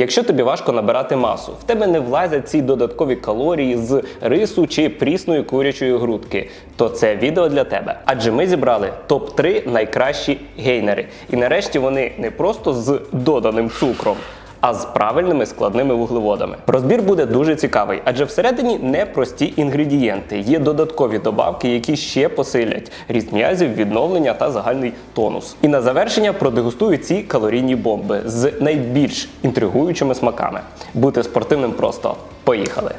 Якщо тобі важко набирати масу, в тебе не влазять ці додаткові калорії з рису чи прісної курячої грудки, то це відео для тебе. Адже ми зібрали топ-3 найкращі гейнери. І нарешті вони не просто з доданим цукром. А з правильними складними вуглеводами. Розбір буде дуже цікавий, адже всередині не прості інгредієнти. Є додаткові добавки, які ще посилять ріст м'язів, відновлення та загальний тонус. І на завершення продегустую ці калорійні бомби з найбільш інтригуючими смаками. Бути спортивним просто поїхали!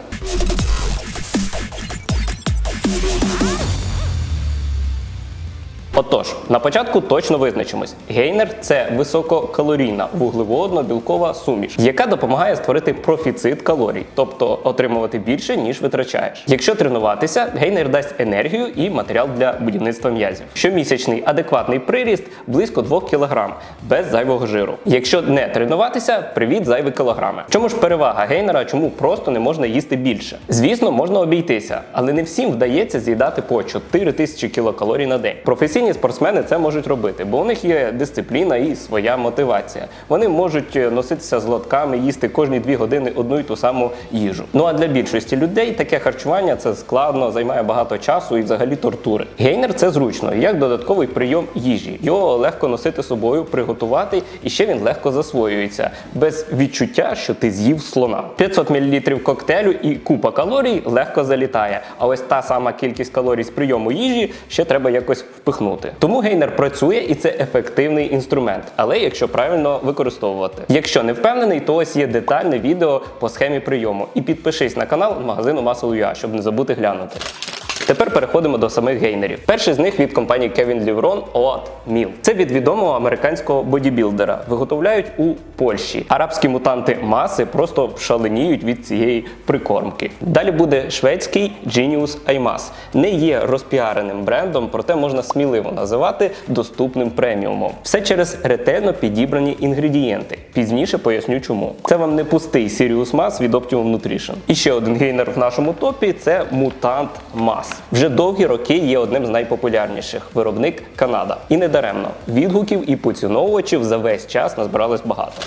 Отож, на початку точно визначимось. Гейнер це висококалорійна вуглеводно-білкова суміш, яка допомагає створити профіцит калорій, тобто отримувати більше, ніж витрачаєш. Якщо тренуватися, гейнер дасть енергію і матеріал для будівництва м'язів. Щомісячний адекватний приріст близько 2 кг без зайвого жиру. Якщо не тренуватися, привіт зайві кілограми. Чому ж перевага гейнера, чому просто не можна їсти більше? Звісно, можна обійтися, але не всім вдається з'їдати по 4 тисячі кілокалорій на день. Професійні спортсмени це можуть робити, бо у них є дисципліна і своя мотивація. Вони можуть е, носитися з лотками, їсти кожні 2 години одну і ту саму їжу. Ну а для більшості людей таке харчування це складно, займає багато часу і взагалі тортури. Гейнер це зручно, як додатковий прийом їжі. Його легко носити з собою, приготувати, і ще він легко засвоюється, без відчуття, що ти з'їв слона. 500 мл коктейлю і купа калорій легко залітає. А ось та сама кількість калорій з прийому їжі ще треба якось впихнути. Тому гейнер працює і це ефективний інструмент, але якщо правильно використовувати. Якщо не впевнений, то ось є детальне відео по схемі прийому. І підпишись на канал магазину Muscle.ua, щоб не забути глянути. Тепер переходимо до самих гейнерів. Перший з них від компанії Kevin Livron OAT Meal. Це від відомого американського бодібілдера. Виготовляють у Польщі. Арабські мутанти маси просто шаленіють від цієї прикормки. Далі буде шведський Genius IMAS. Не є розпіареним брендом, проте можна сміливо називати доступним преміумом. Все через ретельно підібрані інгредієнти. Пізніше поясню чому. Це вам не пустий Sirius Mass від Optimum Nutrition. І ще один гейнер в нашому топі це Mutant Mass. Вже довгі роки є одним з найпопулярніших виробник Канада. І не даремно відгуків і поціновувачів за весь час назбиралось багато.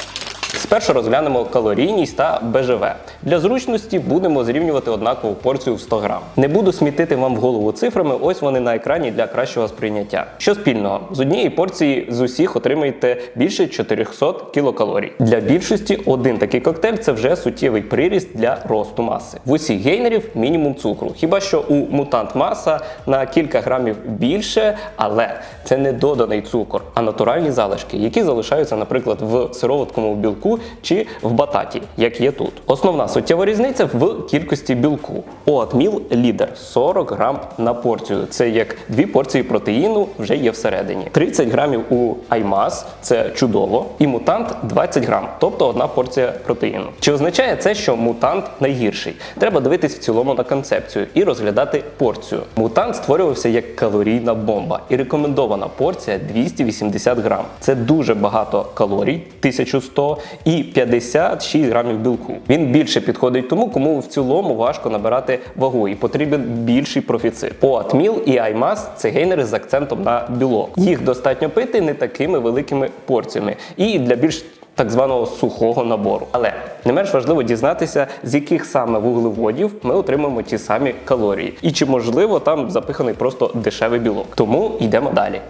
Спершу розглянемо калорійність та БЖВ. Для зручності будемо зрівнювати однакову порцію в 100 грам. Не буду смітити вам в голову цифрами, ось вони на екрані для кращого сприйняття. Що спільного? З однієї порції з усіх отримаєте більше 400 кілокалорій. Для більшості один такий коктейль це вже суттєвий приріст для росту маси. В усіх гейнерів мінімум цукру. Хіба що у мутант маса на кілька грамів більше, але це не доданий цукор, а натуральні залишки, які залишаються, наприклад, в сироватковому білку чи в бататі, як є тут. Основна суттєва різниця в кількості білку. Оатміл лідер 40 грам на порцію. Це як дві порції протеїну вже є всередині. 30 грамів у Аймас це чудово, і мутант 20 грам, тобто одна порція протеїну. Чи означає це, що мутант найгірший? Треба дивитись в цілому на концепцію і розглядати порцію. Мутант створювався як калорійна бомба, і рекомендована порція 280 грам. Це дуже багато калорій, 1100 і 56 грамів білку. Він більше підходить тому, кому в цілому важко набирати вагу і потрібен більший профіцит. Оатміл і Аймас це гейнери з акцентом на білок. Їх достатньо пити не такими великими порціями і для більш так званого сухого набору. Але не менш важливо дізнатися, з яких саме вуглеводів ми отримаємо ті самі калорії, і чи можливо там запиханий просто дешевий білок. Тому йдемо далі.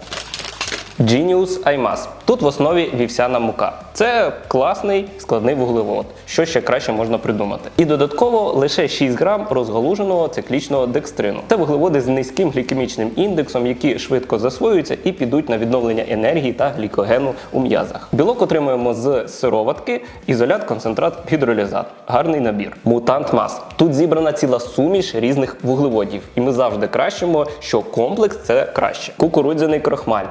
Genius IMAS. Тут в основі вівсяна мука. Це класний складний вуглевод, що ще краще можна придумати. І додатково лише 6 грам розгалуженого циклічного декстрину. Це вуглеводи з низьким глікемічним індексом, які швидко засвоюються і підуть на відновлення енергії та глікогену у м'язах. Білок отримуємо з сироватки, ізолят, концентрат, гідролізат. Гарний набір. Мутант мас. Тут зібрана ціла суміш різних вуглеводів, і ми завжди кращимо, що комплекс це краще. Кукурудзяний крохмаль,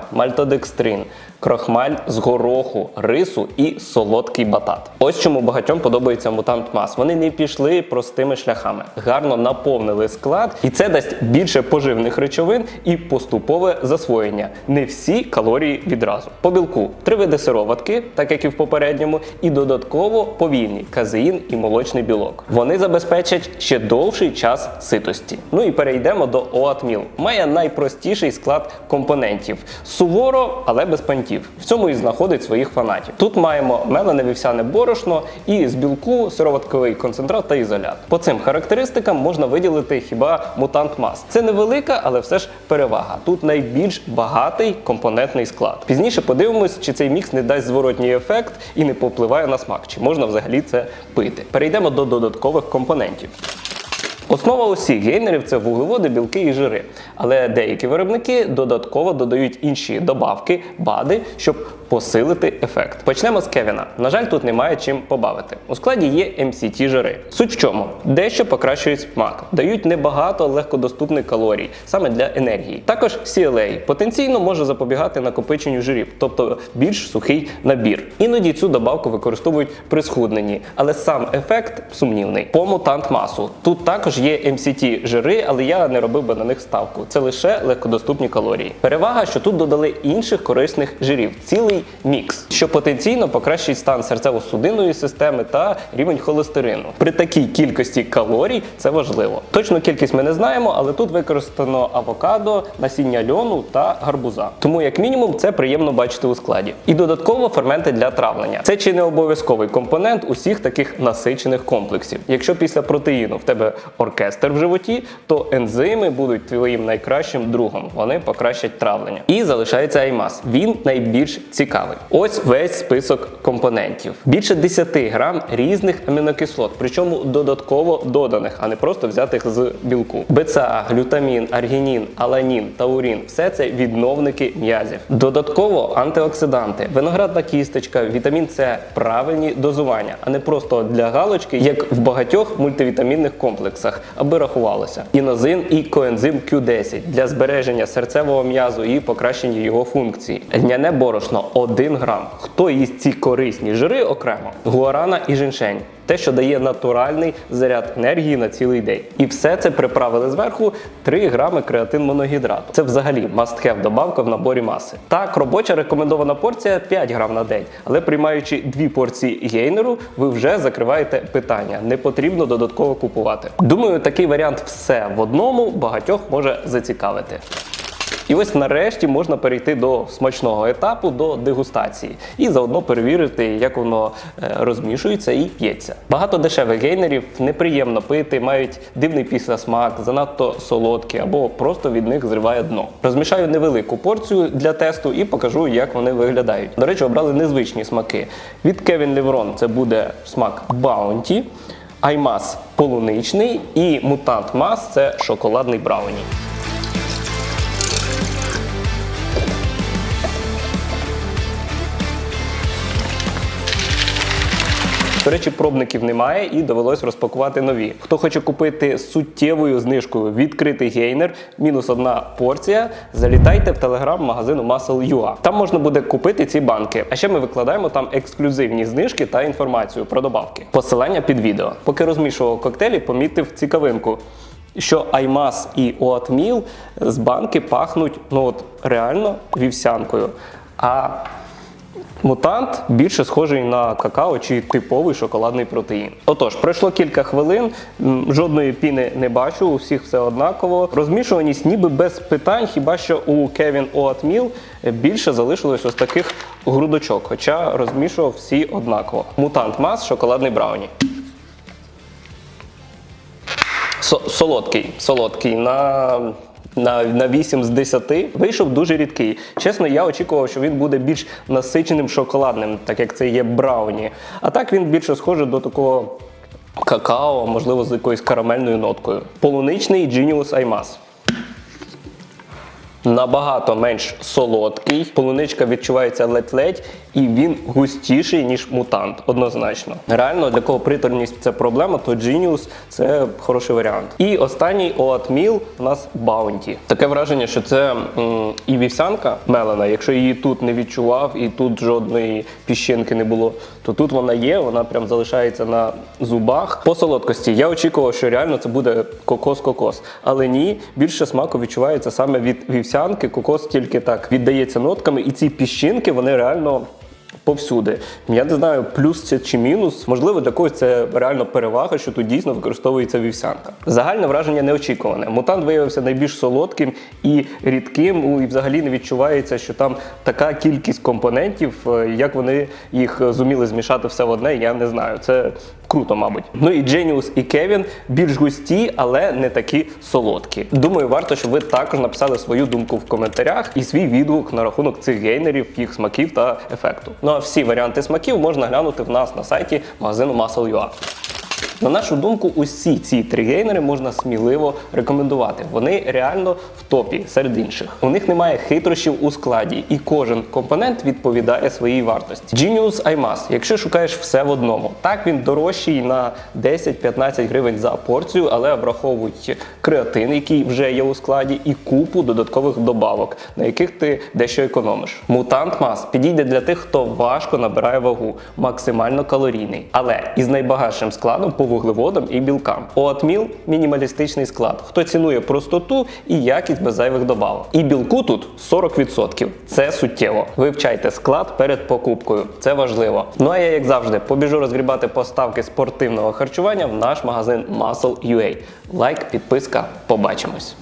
мальтодекстрин, крохмаль з гороху, рису і солодкий батат. Ось чому багатьом подобається мутант мас. Вони не пішли простими шляхами, гарно наповнили склад, і це дасть більше поживних речовин і поступове засвоєння. Не всі калорії відразу. По білку три види сироватки, так як і в попередньому, і додатково повільні казеїн і молочний білок. Вони забезпечать ще довший час ситості. Ну і перейдемо до оатміл. Має найпростіший склад компонентів. Суворо але без пантів. В цьому і знаходить своїх фанатів. Тут маємо мелене вівсяне борошно і з білку сироватковий концентрат та ізолят. По цим характеристикам можна виділити хіба мутант мас. Це невелика, але все ж перевага. Тут найбільш багатий компонентний склад. Пізніше подивимось, чи цей мікс не дасть зворотній ефект і не попливає на смак, чи можна взагалі це пити. Перейдемо до додаткових компонентів. Основа усіх гейнерів це вуглеводи, білки і жири. Але деякі виробники додатково додають інші добавки, бади, щоб посилити ефект. Почнемо з Кевіна. На жаль, тут немає чим побавити. У складі є MCT жири. Суть в чому? Дещо покращують смак, дають небагато легкодоступних калорій, саме для енергії. Також CLA потенційно може запобігати накопиченню жирів, тобто більш сухий набір. Іноді цю добавку використовують при схудненні, але сам ефект сумнівний. По мутант масу тут також є MCT жири, але я не робив би на них ставку. Це лише легкодоступні калорії. Перевага, що тут додали інших корисних жирів, цілий мікс, що потенційно покращить стан серцево-судинної системи та рівень холестерину. При такій кількості калорій це важливо. Точну кількість ми не знаємо, але тут використано авокадо, насіння льону та гарбуза. Тому, як мінімум, це приємно бачити у складі. І додатково ферменти для травлення. Це чи не обов'язковий компонент усіх таких насичених комплексів. Якщо після протеїну в тебе оркестр в животі, то ензими будуть твоїм найкращим другом. Вони покращать травлення. І залишається Аймас. Він найбільш цікавий. Ось весь список компонентів. Більше 10 грам різних амінокислот, причому додатково доданих, а не просто взятих з білку. БЦА, глютамін, аргінін, аланін, таурін все це відновники м'язів. Додатково антиоксиданти, виноградна кісточка, вітамін С, правильні дозування, а не просто для галочки, як в багатьох мультивітамінних комплексах, аби рахувалося. Інозин і коензим Q10 для збереження серцевого м'язу і покращення його функції. Льняне борошно 1 грам. Хто їсть ці корисні жири окремо? Гуарана і женьшень. Те, що дає натуральний заряд енергії на цілий день. І все це приправили зверху 3 грами креатин моногідрату. Це взагалі must-have добавка в наборі маси. Так, робоча рекомендована порція 5 грам на день, але приймаючи дві порції гейнеру, ви вже закриваєте питання. Не потрібно додатково купувати. Думаю, такий варіант все в одному багатьох може зацікавити. І ось нарешті можна перейти до смачного етапу, до дегустації, і заодно перевірити, як воно е, розмішується і п'ється. Багато дешевих гейнерів неприємно пити, мають дивний післясмак, занадто солодкі або просто від них зриває дно. Розмішаю невелику порцію для тесту і покажу, як вони виглядають. До речі, обрали незвичні смаки. Від Kevin Levron це буде смак Bounty, Аймас полуничний і Мутант Мас це шоколадний брауні. До речі, пробників немає і довелось розпакувати нові. Хто хоче купити з суттєвою знижкою відкритий гейнер, мінус одна порція, залітайте в телеграм-магазину Muscle.ua. Там можна буде купити ці банки. А ще ми викладаємо там ексклюзивні знижки та інформацію про добавки. Посилання під відео. Поки розмішував коктейлі, помітив цікавинку. Що Аймас і Oatmeal з банки пахнуть ну от реально вівсянкою. А Мутант більше схожий на какао чи типовий шоколадний протеїн. Отож, пройшло кілька хвилин, жодної піни не бачу, у всіх все однаково. Розмішуваність ніби без питань, хіба що у Kevin Oatmeal більше залишилось ось таких грудочок, хоча розмішував всі однаково. Мутант мас, шоколадний брауні. Солодкий, солодкий на, на, на 8 з 10. Вийшов дуже рідкий. Чесно, я очікував, що він буде більш насиченим шоколадним, так як це є брауні. А так він більше схожий до такого какао, можливо, з якоюсь карамельною ноткою. Полуничний Genius Аймас. Набагато менш солодкий. Полуничка відчувається ледь-ледь, і він густіший, ніж мутант, однозначно. Реально, для кого приторність це проблема, то Genius це хороший варіант. І останній Oatmeal у нас Bounty. Таке враження, що це м, і вівсянка мелена. Якщо її тут не відчував, і тут жодної піщинки не було, то тут вона є, вона прям залишається на зубах. По солодкості я очікував, що реально це буде кокос-кокос. Але ні, більше смаку відчувається саме від вівсянки. Кокос тільки так віддається нотками, і ці піщинки вони реально повсюди. Я не знаю, плюс це чи мінус. Можливо, для когось це реально перевага, що тут дійсно використовується вівсянка. Загальне враження неочікуване. Мутант виявився найбільш солодким і рідким. Ну, І взагалі не відчувається, що там така кількість компонентів, е, як вони їх е, зуміли змішати все в одне, я не знаю. Це круто, мабуть. Ну і Дженіус і Кевін більш густі, але не такі солодкі. Думаю, варто, щоб ви також написали свою думку в коментарях і свій відгук на рахунок цих гейнерів, їх смаків та ефекту. Ну а всі варіанти смаків можна глянути в нас на сайті магазину Muscle.ua. На нашу думку, усі ці три гейнери можна сміливо рекомендувати. Вони реально в топі серед інших. У них немає хитрощів у складі, і кожен компонент відповідає своїй вартості. Genius IMAS, якщо шукаєш все в одному, так він дорожчий на 10-15 гривень за порцію, але враховують креатин, який вже є у складі, і купу додаткових добавок, на яких ти дещо економиш. Мутант Мас підійде для тих, хто важко набирає вагу, максимально калорійний, але із найбагатшим складом по вуглеводам і білкам. Оатміл мінімалістичний склад. Хто цінує простоту і якість без зайвих добавок. І білку тут 40%. Це суттєво. Вивчайте склад перед покупкою. Це важливо. Ну а я, як завжди, побіжу розгрібати поставки спортивного харчування в наш магазин Muscle.ua. Лайк, підписка, побачимось.